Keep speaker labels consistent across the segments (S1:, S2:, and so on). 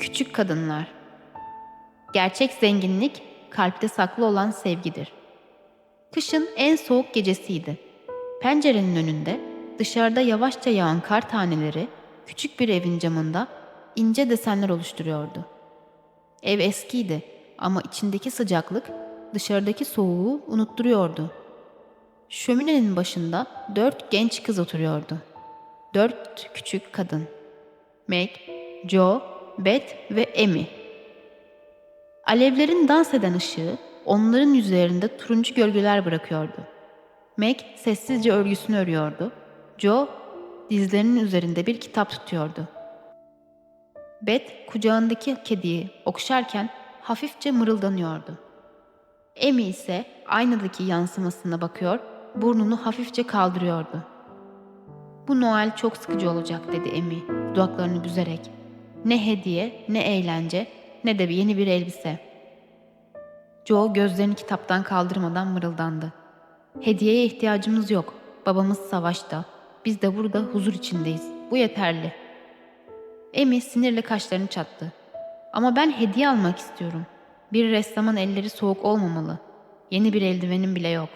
S1: Küçük kadınlar. Gerçek zenginlik kalpte saklı olan sevgidir. Kışın en soğuk gecesiydi. Pencerenin önünde dışarıda yavaşça yağan kar taneleri küçük bir evin camında ince desenler oluşturuyordu. Ev eskiydi ama içindeki sıcaklık dışarıdaki soğuğu unutturuyordu. Şöminenin başında dört genç kız oturuyordu. Dört küçük kadın. Meg, Joe, Beth ve Amy. Alevlerin dans eden ışığı onların yüzlerinde turuncu gölgeler bırakıyordu. Meg sessizce örgüsünü örüyordu. Joe dizlerinin üzerinde bir kitap tutuyordu. Beth kucağındaki kediyi okşarken hafifçe mırıldanıyordu. Amy ise aynadaki yansımasına bakıyor, burnunu hafifçe kaldırıyordu. Bu Noel çok sıkıcı olacak dedi Amy dudaklarını büzerek. Ne hediye, ne eğlence, ne de yeni bir elbise. Joe gözlerini kitaptan kaldırmadan mırıldandı. Hediyeye ihtiyacımız yok. Babamız savaşta. Biz de burada huzur içindeyiz. Bu yeterli. Amy sinirle kaşlarını çattı. Ama ben hediye almak istiyorum. Bir ressamın elleri soğuk olmamalı. Yeni bir eldivenim bile yok.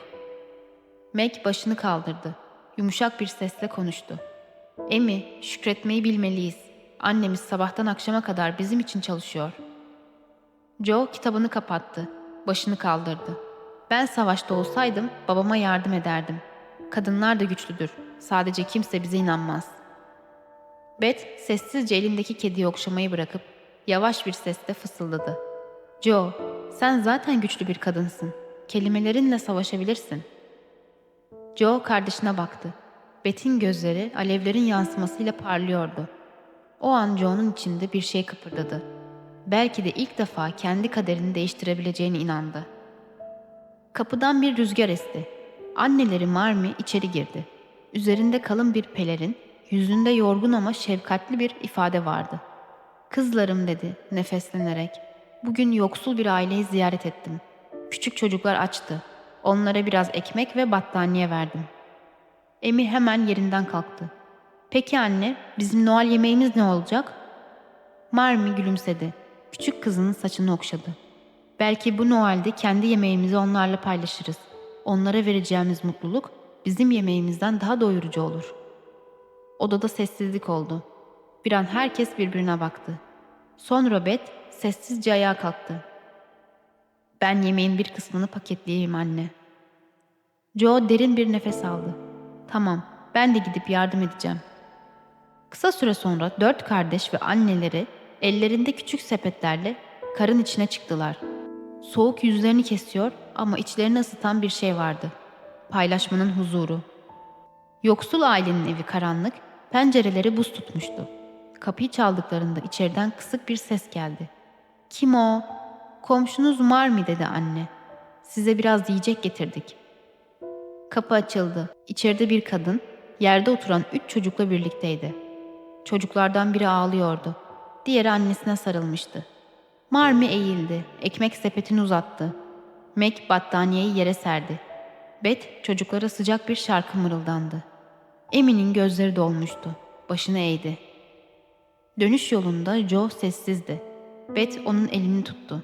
S1: Meg başını kaldırdı. Yumuşak bir sesle konuştu. Emi, şükretmeyi bilmeliyiz. Annemiz sabahtan akşama kadar bizim için çalışıyor. Joe kitabını kapattı. Başını kaldırdı. Ben savaşta olsaydım babama yardım ederdim. Kadınlar da güçlüdür. Sadece kimse bize inanmaz. Beth sessizce elindeki kediyi okşamayı bırakıp yavaş bir sesle fısıldadı. Joe, sen zaten güçlü bir kadınsın. Kelimelerinle savaşabilirsin. Joe kardeşine baktı. Beth'in gözleri alevlerin yansımasıyla parlıyordu. O an Joe'nun içinde bir şey kıpırdadı. Belki de ilk defa kendi kaderini değiştirebileceğine inandı. Kapıdan bir rüzgar esti. Anneleri Marmy içeri girdi. Üzerinde kalın bir pelerin, yüzünde yorgun ama şefkatli bir ifade vardı. Kızlarım dedi nefeslenerek. Bugün yoksul bir aileyi ziyaret ettim. Küçük çocuklar açtı. Onlara biraz ekmek ve battaniye verdim. Emi hemen yerinden kalktı. Peki anne, bizim Noel yemeğimiz ne olacak? Marmy gülümsedi. Küçük kızının saçını okşadı. Belki bu Noel'de kendi yemeğimizi onlarla paylaşırız. Onlara vereceğimiz mutluluk bizim yemeğimizden daha doyurucu olur. Odada sessizlik oldu. Bir an herkes birbirine baktı. Sonra Beth sessizce ayağa kalktı. Ben yemeğin bir kısmını paketleyeyim anne. Joe derin bir nefes aldı. Tamam, ben de gidip yardım edeceğim. Kısa süre sonra dört kardeş ve anneleri ellerinde küçük sepetlerle karın içine çıktılar. Soğuk yüzlerini kesiyor ama içlerini ısıtan bir şey vardı. Paylaşmanın huzuru. Yoksul ailenin evi karanlık, pencereleri buz tutmuştu. Kapıyı çaldıklarında içeriden kısık bir ses geldi. Kim o? Komşunuz var mı dedi anne. Size biraz yiyecek getirdik. Kapı açıldı. İçeride bir kadın, yerde oturan üç çocukla birlikteydi. Çocuklardan biri ağlıyordu. Diğeri annesine sarılmıştı. Marmi eğildi, ekmek sepetini uzattı. Meg battaniyeyi yere serdi. Bet çocuklara sıcak bir şarkı mırıldandı. Emin'in gözleri dolmuştu. Başını eğdi. Dönüş yolunda Joe sessizdi. Bet onun elini tuttu.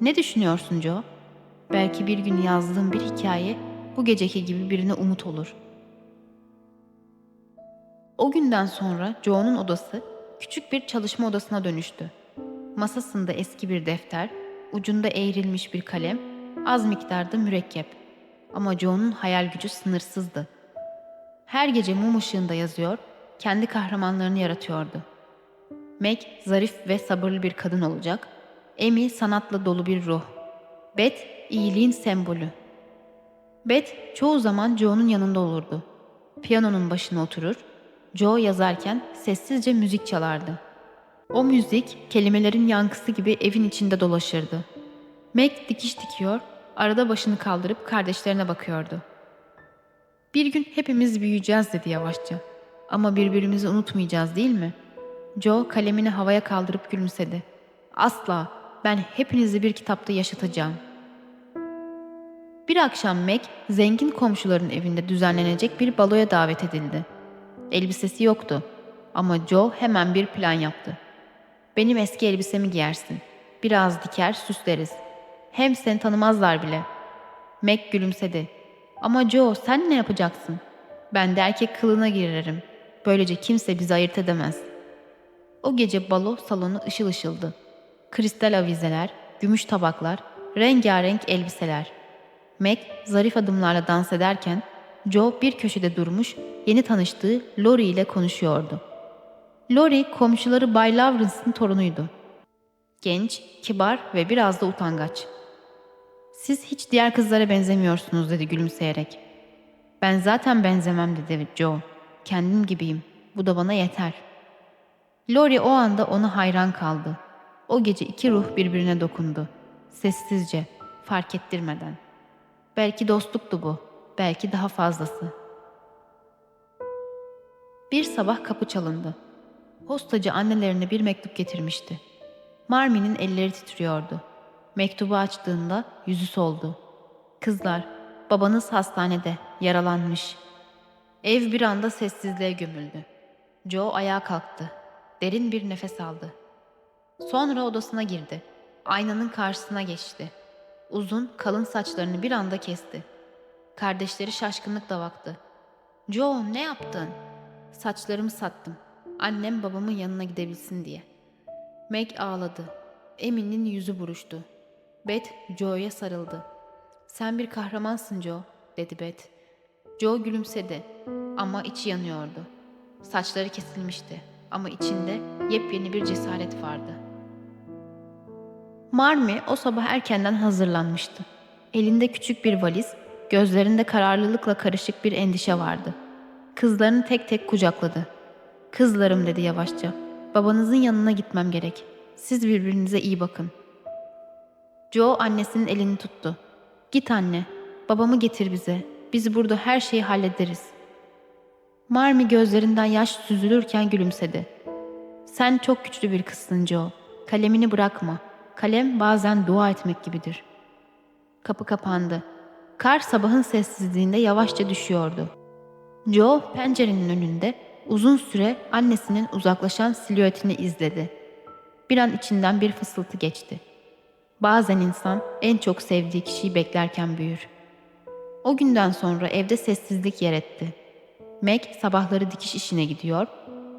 S1: Ne düşünüyorsun Joe? Belki bir gün yazdığım bir hikaye bu geceki gibi birine umut olur. O günden sonra Joe'nun odası küçük bir çalışma odasına dönüştü. Masasında eski bir defter, ucunda eğrilmiş bir kalem, az miktarda mürekkep. Ama Joe'nun hayal gücü sınırsızdı. Her gece mum ışığında yazıyor, kendi kahramanlarını yaratıyordu. Meg zarif ve sabırlı bir kadın olacak, Amy sanatla dolu bir ruh. Beth iyiliğin sembolü. Beth çoğu zaman Joe'nun yanında olurdu. Piyanonun başına oturur, Joe yazarken sessizce müzik çalardı. O müzik kelimelerin yankısı gibi evin içinde dolaşırdı. Meg dikiş dikiyor, arada başını kaldırıp kardeşlerine bakıyordu. Bir gün hepimiz büyüyeceğiz dedi yavaşça. Ama birbirimizi unutmayacağız değil mi? Joe kalemini havaya kaldırıp gülümsedi. Asla, ben hepinizi bir kitapta yaşatacağım. Bir akşam Meg, zengin komşuların evinde düzenlenecek bir baloya davet edildi. Elbisesi yoktu ama Joe hemen bir plan yaptı. Benim eski elbisemi giyersin. Biraz diker süsleriz. Hem seni tanımazlar bile. Meg gülümsedi. Ama Joe sen ne yapacaksın? Ben de erkek kılığına girerim. Böylece kimse bizi ayırt edemez. O gece balo salonu ışıl ışıldı. Kristal avizeler, gümüş tabaklar, rengarenk elbiseler. Meg zarif adımlarla dans ederken Joe bir köşede durmuş yeni tanıştığı Lori ile konuşuyordu. Lori komşuları Bay Lawrence'ın torunuydu. Genç, kibar ve biraz da utangaç. Siz hiç diğer kızlara benzemiyorsunuz dedi gülümseyerek. Ben zaten benzemem dedi Joe. Kendim gibiyim. Bu da bana yeter. Lori o anda ona hayran kaldı. O gece iki ruh birbirine dokundu. Sessizce, fark ettirmeden. Belki dostluktu bu, belki daha fazlası. Bir sabah kapı çalındı. Postacı annelerine bir mektup getirmişti. Marmi'nin elleri titriyordu. Mektubu açtığında yüzü soldu. Kızlar, babanız hastanede, yaralanmış. Ev bir anda sessizliğe gömüldü. Joe ayağa kalktı. Derin bir nefes aldı. Sonra odasına girdi. Aynanın karşısına geçti. Uzun, kalın saçlarını bir anda kesti. Kardeşleri şaşkınlıkla baktı. Joe ne yaptın? Saçlarımı sattım. Annem babamın yanına gidebilsin diye. Meg ağladı. Emin'in yüzü buruştu. Beth Joe'ya sarıldı. Sen bir kahramansın Joe, dedi Beth. Joe gülümsedi ama içi yanıyordu. Saçları kesilmişti ama içinde yepyeni bir cesaret vardı. Marmy o sabah erkenden hazırlanmıştı. Elinde küçük bir valiz, gözlerinde kararlılıkla karışık bir endişe vardı. Kızlarını tek tek kucakladı. Kızlarım dedi yavaşça. Babanızın yanına gitmem gerek. Siz birbirinize iyi bakın. Joe annesinin elini tuttu. Git anne, babamı getir bize. Biz burada her şeyi hallederiz. Marmy gözlerinden yaş süzülürken gülümsedi. Sen çok güçlü bir kızsın Joe. Kalemini bırakma. Kalem bazen dua etmek gibidir. Kapı kapandı. Kar sabahın sessizliğinde yavaşça düşüyordu. Joe pencerenin önünde uzun süre annesinin uzaklaşan silüetini izledi. Bir an içinden bir fısıltı geçti. Bazen insan en çok sevdiği kişiyi beklerken büyür. O günden sonra evde sessizlik yer etti. Meg sabahları dikiş işine gidiyor,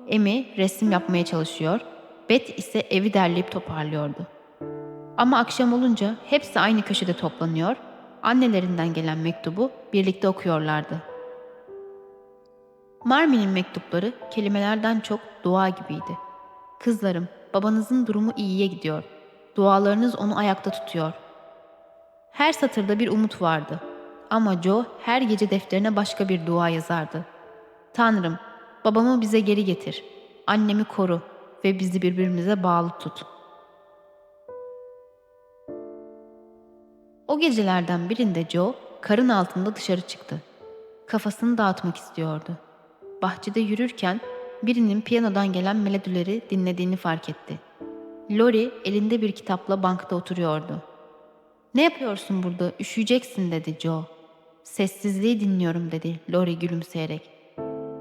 S1: Emi resim yapmaya çalışıyor, Beth ise evi derleyip toparlıyordu. Ama akşam olunca hepsi aynı köşede toplanıyor, annelerinden gelen mektubu birlikte okuyorlardı. Marmi'nin mektupları kelimelerden çok dua gibiydi. Kızlarım, babanızın durumu iyiye gidiyor. Dualarınız onu ayakta tutuyor. Her satırda bir umut vardı. Ama Joe her gece defterine başka bir dua yazardı. Tanrım, babamı bize geri getir. Annemi koru ve bizi birbirimize bağlı tut. O gecelerden birinde Joe karın altında dışarı çıktı. Kafasını dağıtmak istiyordu. Bahçede yürürken birinin piyanodan gelen melodileri dinlediğini fark etti. Lori elinde bir kitapla bankta oturuyordu. Ne yapıyorsun burada? Üşüyeceksin dedi Joe. Sessizliği dinliyorum dedi Lori gülümseyerek.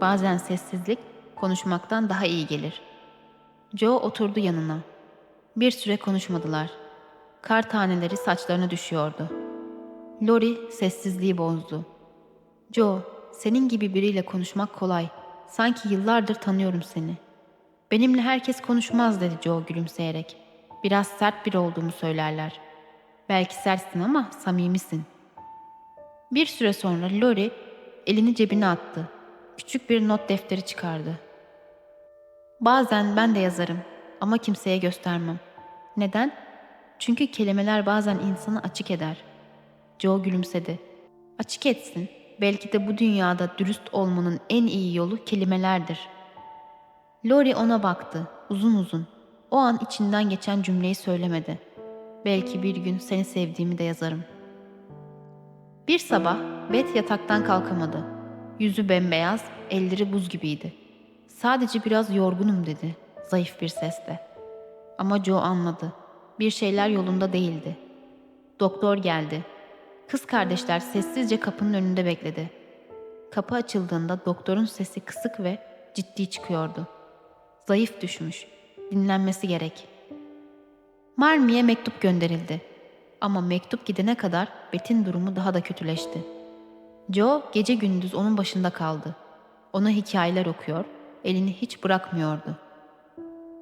S1: Bazen sessizlik konuşmaktan daha iyi gelir. Joe oturdu yanına. Bir süre konuşmadılar. Kar taneleri saçlarına düşüyordu. Lori sessizliği bozdu. Joe, senin gibi biriyle konuşmak kolay. Sanki yıllardır tanıyorum seni. Benimle herkes konuşmaz dedi Joe gülümseyerek. Biraz sert biri olduğumu söylerler. Belki sertsin ama samimisin. Bir süre sonra Lori elini cebine attı. Küçük bir not defteri çıkardı. Bazen ben de yazarım ama kimseye göstermem. Neden? Çünkü kelimeler bazen insanı açık eder. Joe gülümsedi. Açık etsin. Belki de bu dünyada dürüst olmanın en iyi yolu kelimelerdir. Lori ona baktı, uzun uzun. O an içinden geçen cümleyi söylemedi. Belki bir gün seni sevdiğimi de yazarım. Bir sabah Beth yataktan kalkamadı. Yüzü bembeyaz, elleri buz gibiydi. Sadece biraz yorgunum dedi, zayıf bir sesle. Ama Joe anladı. Bir şeyler yolunda değildi. Doktor geldi. Kız kardeşler sessizce kapının önünde bekledi. Kapı açıldığında doktorun sesi kısık ve ciddi çıkıyordu. Zayıf düşmüş. Dinlenmesi gerek. Marmie'ye mektup gönderildi. Ama mektup gidene kadar Bet'in durumu daha da kötüleşti. Joe gece gündüz onun başında kaldı. Ona hikayeler okuyor, elini hiç bırakmıyordu.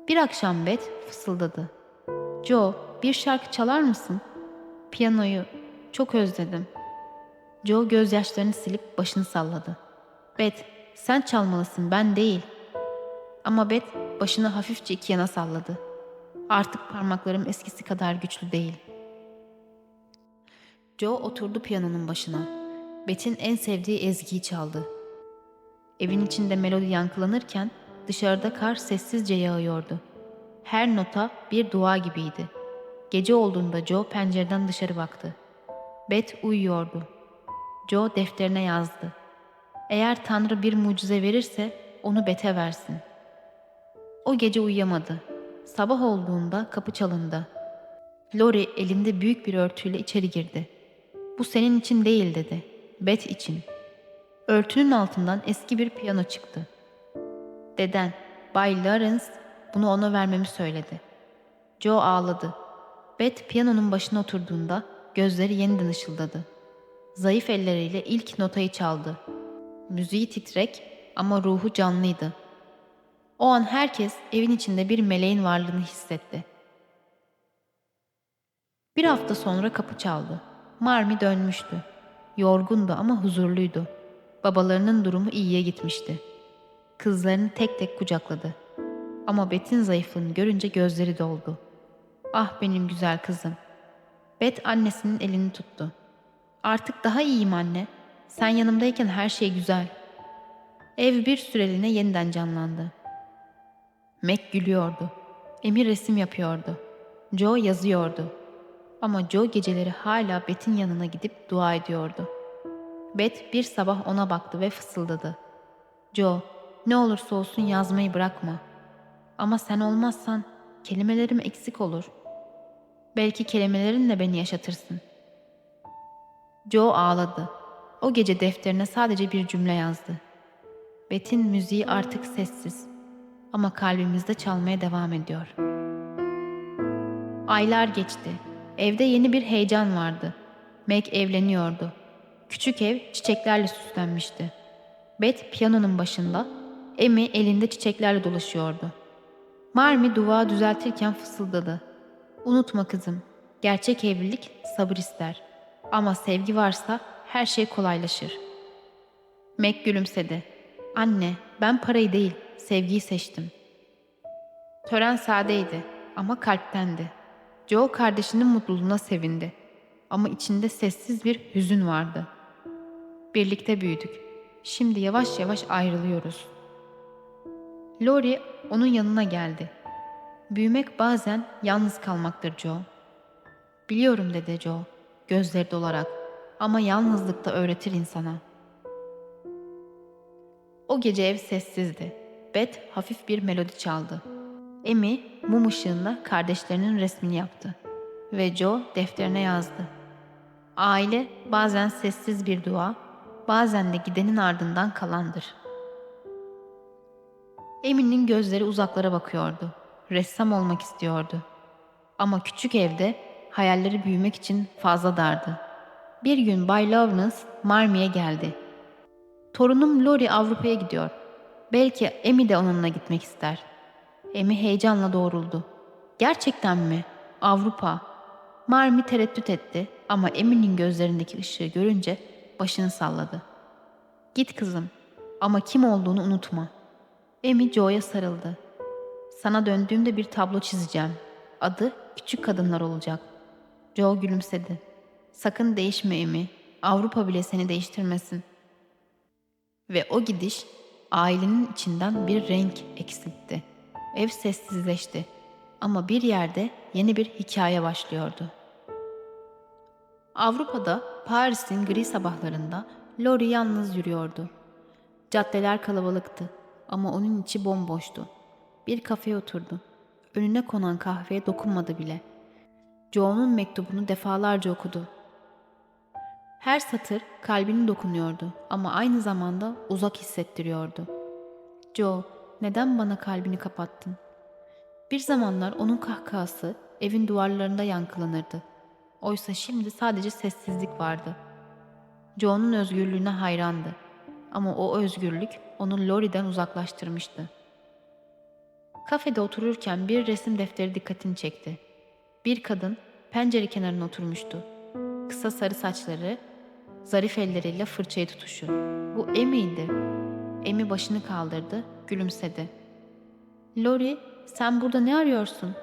S1: Bir akşam Bet fısıldadı. Joe, bir şarkı çalar mısın? Piyanoyu çok özledim. Joe gözyaşlarını silip başını salladı. Bet, sen çalmalısın, ben değil. Ama Bet başını hafifçe iki yana salladı. Artık parmaklarım eskisi kadar güçlü değil. Joe oturdu piyanonun başına. Bet'in en sevdiği ezgiyi çaldı. Evin içinde melodi yankılanırken dışarıda kar sessizce yağıyordu. Her nota bir dua gibiydi. Gece olduğunda Joe pencereden dışarı baktı. Bet uyuyordu. Joe defterine yazdı. Eğer Tanrı bir mucize verirse onu Bet'e versin. O gece uyuyamadı. Sabah olduğunda kapı çalındı. Lori elinde büyük bir örtüyle içeri girdi. Bu senin için değil dedi. Bet için. Örtünün altından eski bir piyano çıktı. Deden, Bay Lawrence bunu ona vermemi söyledi. Joe ağladı. Bet piyanonun başına oturduğunda gözleri yeniden ışıldadı. Zayıf elleriyle ilk notayı çaldı. Müziği titrek ama ruhu canlıydı. O an herkes evin içinde bir meleğin varlığını hissetti. Bir hafta sonra kapı çaldı. Marmi dönmüştü. Yorgundu ama huzurluydu. Babalarının durumu iyiye gitmişti. Kızlarını tek tek kucakladı. Ama Bet'in zayıflığını görünce gözleri doldu. Ah benim güzel kızım. Bet annesinin elini tuttu. Artık daha iyiyim anne. Sen yanımdayken her şey güzel. Ev bir süreliğine yeniden canlandı. Mac gülüyordu. Emir resim yapıyordu. Joe yazıyordu. Ama Joe geceleri hala Bet'in yanına gidip dua ediyordu. Bet bir sabah ona baktı ve fısıldadı. Joe, ne olursa olsun yazmayı bırakma. Ama sen olmazsan kelimelerim eksik olur. Belki kelimelerinle beni yaşatırsın. Joe ağladı. O gece defterine sadece bir cümle yazdı. Bet'in müziği artık sessiz ama kalbimizde çalmaya devam ediyor. Aylar geçti. Evde yeni bir heyecan vardı. Meg evleniyordu. Küçük ev çiçeklerle süslenmişti. Bet piyanonun başında, Emi elinde çiçeklerle dolaşıyordu. Marmi duvağı düzeltirken fısıldadı. Unutma kızım, gerçek evlilik sabır ister. Ama sevgi varsa her şey kolaylaşır. Meg gülümsedi. Anne, ben parayı değil, sevgiyi seçtim. Tören sadeydi ama kalptendi. Joe kardeşinin mutluluğuna sevindi. Ama içinde sessiz bir hüzün vardı. Birlikte büyüdük. Şimdi yavaş yavaş ayrılıyoruz. Lori onun yanına geldi. Büyümek bazen yalnız kalmaktır Joe. Biliyorum dedi Joe, gözleri dolarak. Ama yalnızlık da öğretir insana. O gece ev sessizdi. Beth hafif bir melodi çaldı. Emi mum ışığında kardeşlerinin resmini yaptı ve Joe defterine yazdı. Aile bazen sessiz bir dua, bazen de gidenin ardından kalandır. Emin'in gözleri uzaklara bakıyordu. Ressam olmak istiyordu. Ama küçük evde hayalleri büyümek için fazla dardı. Bir gün Bay Lawrence Marmie'ye geldi. Torunum Lori Avrupa'ya gidiyor. Belki Emi de onunla gitmek ister. Emi heyecanla doğruldu. Gerçekten mi? Avrupa. Marmi tereddüt etti ama Emi'nin gözlerindeki ışığı görünce başını salladı. Git kızım ama kim olduğunu unutma. Emi Joe'ya sarıldı. Sana döndüğümde bir tablo çizeceğim. Adı Küçük Kadınlar olacak. Joe gülümsedi. Sakın değişme Emi. Avrupa bile seni değiştirmesin. Ve o gidiş ailenin içinden bir renk eksiltti. Ev sessizleşti ama bir yerde yeni bir hikaye başlıyordu. Avrupa'da Paris'in gri sabahlarında Lori yalnız yürüyordu. Caddeler kalabalıktı ama onun içi bomboştu. Bir kafeye oturdu. Önüne konan kahveye dokunmadı bile. Joe'nun mektubunu defalarca okudu. Her satır kalbini dokunuyordu ama aynı zamanda uzak hissettiriyordu. Joe, neden bana kalbini kapattın? Bir zamanlar onun kahkahası evin duvarlarında yankılanırdı. Oysa şimdi sadece sessizlik vardı. Joe'nun özgürlüğüne hayrandı. Ama o özgürlük onu Lori'den uzaklaştırmıştı. Kafede otururken bir resim defteri dikkatini çekti. Bir kadın pencere kenarına oturmuştu. Kısa sarı saçları, zarif elleriyle fırçayı tutuşu. Bu Emmy'ydi. Emmy başını kaldırdı, gülümsedi. Lori, sen burada ne arıyorsun?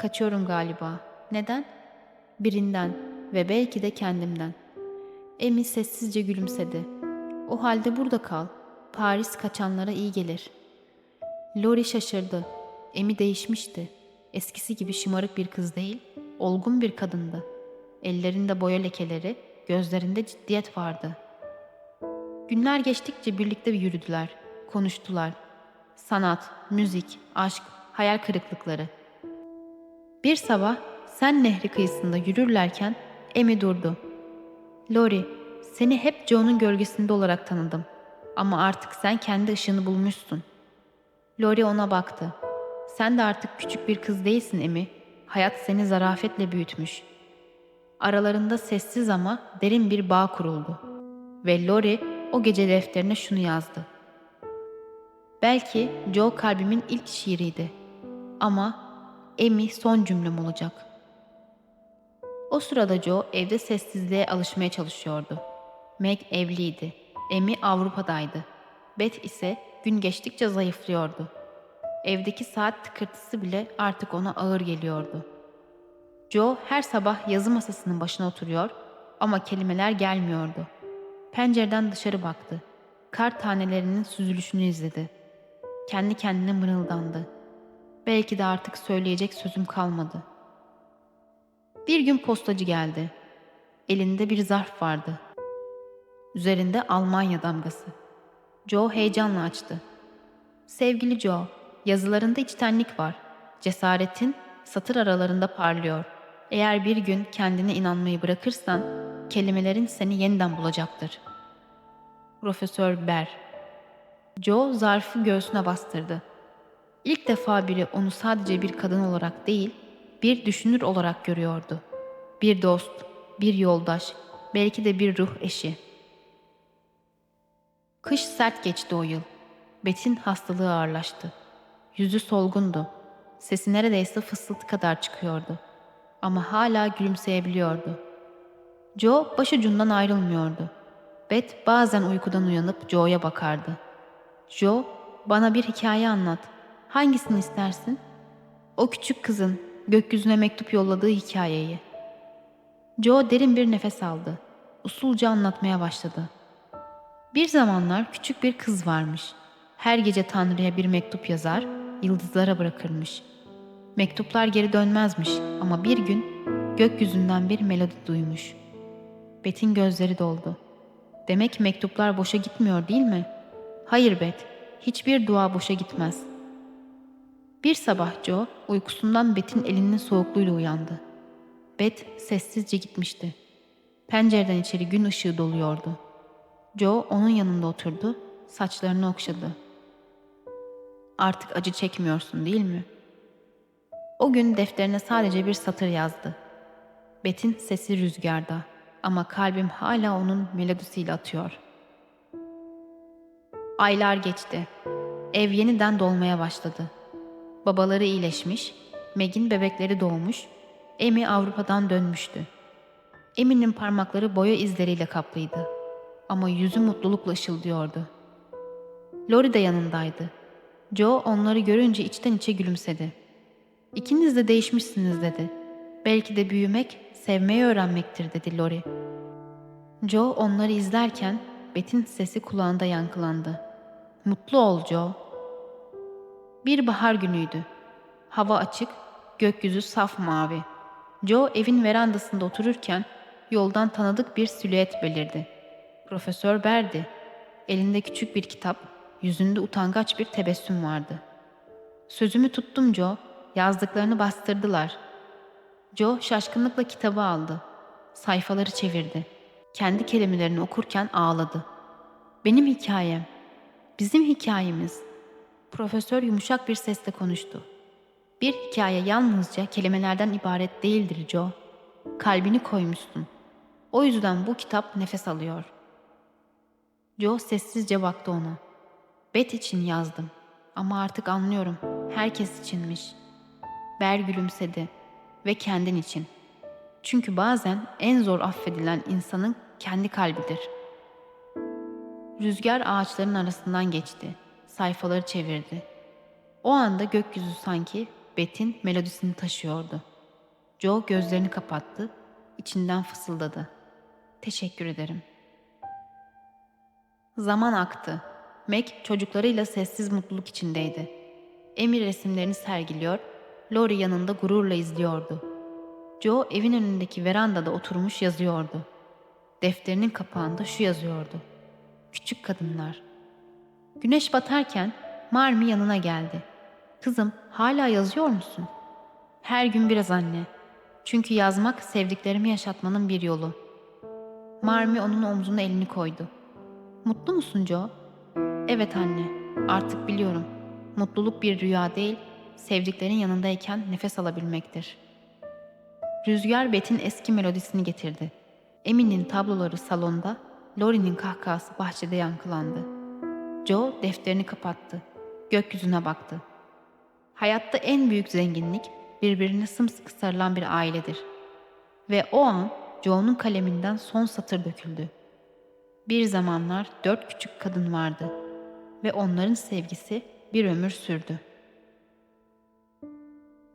S1: Kaçıyorum galiba. Neden? Birinden ve belki de kendimden. Emmy sessizce gülümsedi. O halde burada kal. Paris kaçanlara iyi gelir. Lori şaşırdı. Emi değişmişti. Eskisi gibi şımarık bir kız değil, olgun bir kadındı. Ellerinde boya lekeleri, gözlerinde ciddiyet vardı. Günler geçtikçe birlikte yürüdüler, konuştular. Sanat, müzik, aşk, hayal kırıklıkları. Bir sabah sen nehri kıyısında yürürlerken Emi durdu. Lori, seni hep Joe'nun gölgesinde olarak tanıdım. Ama artık sen kendi ışığını bulmuşsun. Lori ona baktı. Sen de artık küçük bir kız değilsin Emi. Hayat seni zarafetle büyütmüş. Aralarında sessiz ama derin bir bağ kuruldu. Ve Lori o gece defterine şunu yazdı. Belki Joe kalbimin ilk şiiriydi. Ama Emi son cümlem olacak. O sırada Joe evde sessizliğe alışmaya çalışıyordu. Meg evliydi. Emi Avrupa'daydı. Beth ise gün geçtikçe zayıflıyordu. Evdeki saat tıkırtısı bile artık ona ağır geliyordu. Joe her sabah yazı masasının başına oturuyor ama kelimeler gelmiyordu. Pencereden dışarı baktı. Kar tanelerinin süzülüşünü izledi. Kendi kendine mırıldandı. Belki de artık söyleyecek sözüm kalmadı. Bir gün postacı geldi. Elinde bir zarf vardı. Üzerinde Almanya damgası. Joe heyecanla açtı. Sevgili Joe, yazılarında içtenlik var. Cesaretin satır aralarında parlıyor. Eğer bir gün kendine inanmayı bırakırsan, kelimelerin seni yeniden bulacaktır. Profesör Ber Joe zarfı göğsüne bastırdı. İlk defa biri onu sadece bir kadın olarak değil, bir düşünür olarak görüyordu. Bir dost, bir yoldaş, belki de bir ruh eşi.'' Kış sert geçti o yıl. Bet'in hastalığı ağırlaştı. Yüzü solgundu. Sesi neredeyse fısıltı kadar çıkıyordu. Ama hala gülümseyebiliyordu. Joe başucundan ayrılmıyordu. Bet bazen uykudan uyanıp Joe'ya bakardı. Joe, bana bir hikaye anlat. Hangisini istersin? O küçük kızın gökyüzüne mektup yolladığı hikayeyi. Joe derin bir nefes aldı. Usulca anlatmaya başladı. Bir zamanlar küçük bir kız varmış. Her gece Tanrı'ya bir mektup yazar, yıldızlara bırakırmış. Mektuplar geri dönmezmiş ama bir gün gökyüzünden bir melodi duymuş. Bet'in gözleri doldu. Demek mektuplar boşa gitmiyor değil mi? Hayır Bet, hiçbir dua boşa gitmez. Bir sabah Joe uykusundan Bet'in elinin soğukluğuyla uyandı. Bet sessizce gitmişti. Pencereden içeri gün ışığı doluyordu.'' Joe onun yanında oturdu, saçlarını okşadı. Artık acı çekmiyorsun değil mi? O gün defterine sadece bir satır yazdı. Bet'in sesi rüzgarda ama kalbim hala onun melodisiyle atıyor. Aylar geçti. Ev yeniden dolmaya başladı. Babaları iyileşmiş, Meg'in bebekleri doğmuş, Emi Avrupa'dan dönmüştü. Emi'nin parmakları boya izleriyle kaplıydı ama yüzü mutlulukla ışıldıyordu. Lori de yanındaydı. Joe onları görünce içten içe gülümsedi. İkiniz de değişmişsiniz dedi. Belki de büyümek, sevmeyi öğrenmektir dedi Lori. Joe onları izlerken Bet'in sesi kulağında yankılandı. Mutlu ol Joe. Bir bahar günüydü. Hava açık, gökyüzü saf mavi. Joe evin verandasında otururken yoldan tanıdık bir silüet belirdi. Profesör Berdi. Elinde küçük bir kitap, yüzünde utangaç bir tebessüm vardı. Sözümü tuttum Joe, yazdıklarını bastırdılar. Joe şaşkınlıkla kitabı aldı. Sayfaları çevirdi. Kendi kelimelerini okurken ağladı. Benim hikayem, bizim hikayemiz. Profesör yumuşak bir sesle konuştu. Bir hikaye yalnızca kelimelerden ibaret değildir Joe. Kalbini koymuşsun. O yüzden bu kitap nefes alıyor. Joe sessizce baktı ona. Bet için yazdım. Ama artık anlıyorum. Herkes içinmiş. Ber gülümsedi. Ve kendin için. Çünkü bazen en zor affedilen insanın kendi kalbidir. Rüzgar ağaçların arasından geçti. Sayfaları çevirdi. O anda gökyüzü sanki Bet'in melodisini taşıyordu. Joe gözlerini kapattı, içinden fısıldadı. Teşekkür ederim. Zaman aktı. Meg çocuklarıyla sessiz mutluluk içindeydi. Emir resimlerini sergiliyor, Lori yanında gururla izliyordu. Joe evin önündeki verandada oturmuş yazıyordu. Defterinin kapağında şu yazıyordu. Küçük kadınlar. Güneş batarken Marmi yanına geldi. Kızım hala yazıyor musun? Her gün biraz anne. Çünkü yazmak sevdiklerimi yaşatmanın bir yolu. Marmi onun omzuna elini koydu. Mutlu musun Joe? Evet anne. Artık biliyorum. Mutluluk bir rüya değil, sevdiklerin yanındayken nefes alabilmektir. Rüzgar Bet'in eski melodisini getirdi. Emin'in tabloları salonda, Lori'nin kahkahası bahçede yankılandı. Joe defterini kapattı. Gökyüzüne baktı. Hayatta en büyük zenginlik birbirine sımsıkı sarılan bir ailedir. Ve o an Joe'nun kaleminden son satır döküldü. Bir zamanlar dört küçük kadın vardı ve onların sevgisi bir ömür sürdü.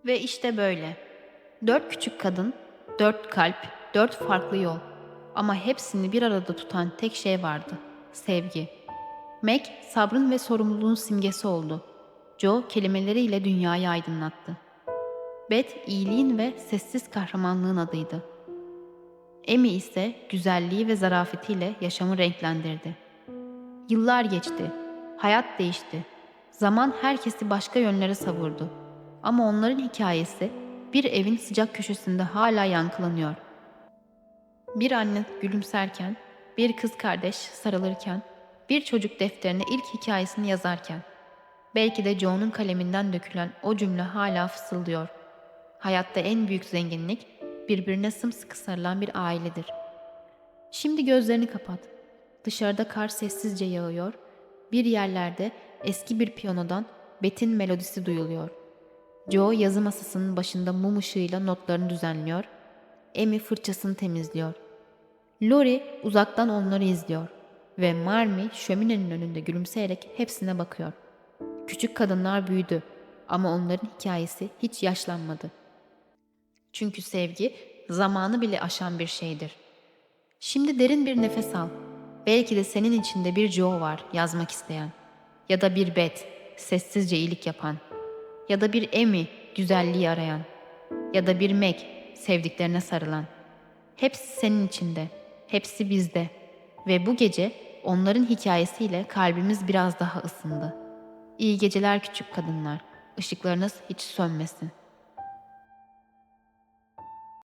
S1: Ve işte böyle. Dört küçük kadın, dört kalp, dört farklı yol. Ama hepsini bir arada tutan tek şey vardı. Sevgi. Meg sabrın ve sorumluluğun simgesi oldu. Joe kelimeleriyle dünyayı aydınlattı. Beth iyiliğin ve sessiz kahramanlığın adıydı. Amy ise güzelliği ve zarafetiyle yaşamı renklendirdi. Yıllar geçti. Hayat değişti. Zaman herkesi başka yönlere savurdu. Ama onların hikayesi bir evin sıcak köşesinde hala yankılanıyor. Bir anne gülümserken, bir kız kardeş sarılırken, bir çocuk defterine ilk hikayesini yazarken, belki de Joe'nun kaleminden dökülen o cümle hala fısıldıyor. Hayatta en büyük zenginlik birbirine sımsıkı sarılan bir ailedir. Şimdi gözlerini kapat. Dışarıda kar sessizce yağıyor. Bir yerlerde eski bir piyanodan Bet'in melodisi duyuluyor. Joe yazı masasının başında mum ışığıyla notlarını düzenliyor. Amy fırçasını temizliyor. Lori uzaktan onları izliyor ve Marmy şöminenin önünde gülümseyerek hepsine bakıyor. Küçük kadınlar büyüdü ama onların hikayesi hiç yaşlanmadı. Çünkü sevgi zamanı bile aşan bir şeydir. Şimdi derin bir nefes al. Belki de senin içinde bir Joe var yazmak isteyen. Ya da bir Beth sessizce iyilik yapan. Ya da bir Amy güzelliği arayan. Ya da bir Meg sevdiklerine sarılan. Hepsi senin içinde. Hepsi bizde. Ve bu gece onların hikayesiyle kalbimiz biraz daha ısındı. İyi geceler küçük kadınlar. Işıklarınız hiç sönmesin.''